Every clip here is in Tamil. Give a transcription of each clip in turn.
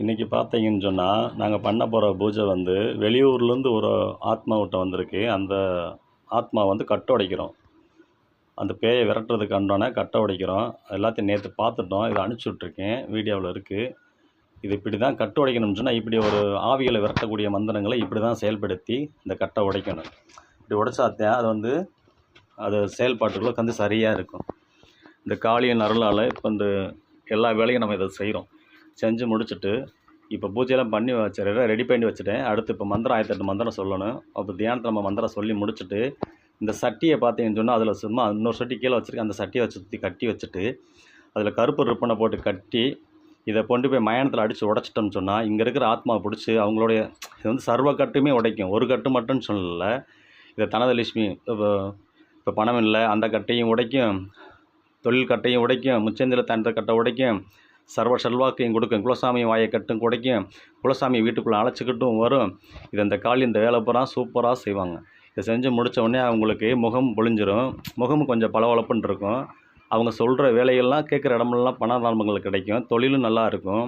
இன்றைக்கி பார்த்தீங்கன்னு சொன்னால் நாங்கள் பண்ண போகிற பூஜை வந்து வெளியூர்லேருந்து ஒரு ஆத்மாவிட்ட வந்திருக்கு. அந்த ஆத்மா வந்து கட்டை உடைக்கிறோம். அந்த பேயை விரட்டுறதுக்கு அண்டான கட்டை உடைக்கிறோம். எல்லாத்தையும் நேற்று பார்த்துட்டோம். இதை அனுப்பிச்சி விட்ருக்கேன் வீடியோவில் இருக்குது இது இப்படி தான் கட்டு உடைக்கணும்னு சொன்னால் இப்படி ஒரு ஆவிகளை விரட்டக்கூடிய மந்திரங்களை இப்படி தான் செயல்படுத்தி இந்த கட்டை உடைக்கணும். இப்படி உடைச்சாத்தான் அது வந்து அது செயல்பாட்டுக்குள்ளே வந்து சரியாக இருக்கும். இந்த காளியின் அருளால் இப்போ இந்த எல்லா வேலையும் நம்ம இதை செய்கிறோம் செஞ்சு முடிச்சுட்டு இப்போ பூஜையெல்லாம் பண்ணி வச்சிடுறேன் ரெடி பண்ணி வச்சுட்டேன். அடுத்து இப்போ மந்திரம் ஆயிரத்தெட்டு மந்திரம் சொல்லணும். அப்போ தியானத்தை நம்ம மந்திரம் சொல்லி முடிச்சுட்டு இந்த சட்டியை பார்த்தீங்கன்னு சொன்னால் அதில் சும்மா இன்னொரு சட்டி கீழே வச்சுருக்கேன். அந்த சட்டியை வச்சு சுற்றி கட்டி வச்சுட்டு அதில் கருப்பு ரிப்பனை போட்டு கட்டி இதை கொண்டு போய் மயானத்தில் அடித்து உடச்சிட்டோம்னு சொன்னால் இங்கே இருக்கிற ஆத்மா பிடிச்சி அவங்களுடைய இது வந்து சர்வ கட்டுமே உடைக்கும். ஒரு கட்டு மட்டும்னு சொல்லலை. இதை தனதலட்சுமி இப்போ இப்போ பணம் இல்லை அந்த கட்டையும் உடைக்கும். தொழில் கட்டையும் உடைக்கும். முச்சந்தில தந்த கட்டை உடைக்கும். சர்வ செல்வாக்கையும் கொடுக்கும். குலசாமி வாயை கட்டும் உடைக்கும் குலசாமி வீட்டுக்குள்ளே அழைச்சிக்கிட்டும் வரும். இது இந்த காளி இந்த வேலை பூரா சூப்பராக செய்வாங்க. இதை செஞ்சு முடித்த உடனே அவங்களுக்கு முகம் பொழிஞ்சிரும். முகம் கொஞ்சம் பளபளப்புன்னு இருக்கும். அவங்க சொல்கிற வேலையெல்லாம் கேட்குற இடமெல்லாம் பண கிடைக்கும். தொழிலும் நல்லா இருக்கும்.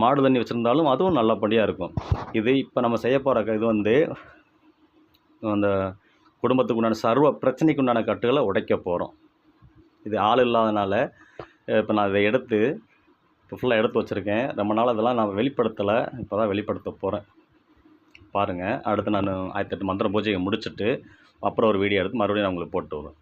மாடு தண்ணி வச்சுருந்தாலும் அதுவும் நல்லபடியாக இருக்கும். இது இப்போ நம்ம செய்ய போகிற இது வந்து அந்த குடும்பத்துக்கு உண்டான சர்வ பிரச்சனைக்கு உண்டான கட்டுகளை உடைக்க போகிறோம் இது ஆள் இல்லாதனால இப்போ நான் இதை எடுத்து இப்போ ஃபுல்லாக எடுத்து வச்சுருக்கேன். ரொம்ப நாள் இதெல்லாம் நான் வெளிப்படுத்தலை. இப்போ தான் வெளிப்படுத்த போகிறேன் பாருங்கள் அடுத்து நான் ஆயிரத்தெட்டு மந்திர பூஜையை முடிச்சுட்டு அப்புறம் ஒரு வீடியோ எடுத்து மறுபடியும் நான் உங்களுக்கு போட்டு விடுவேன்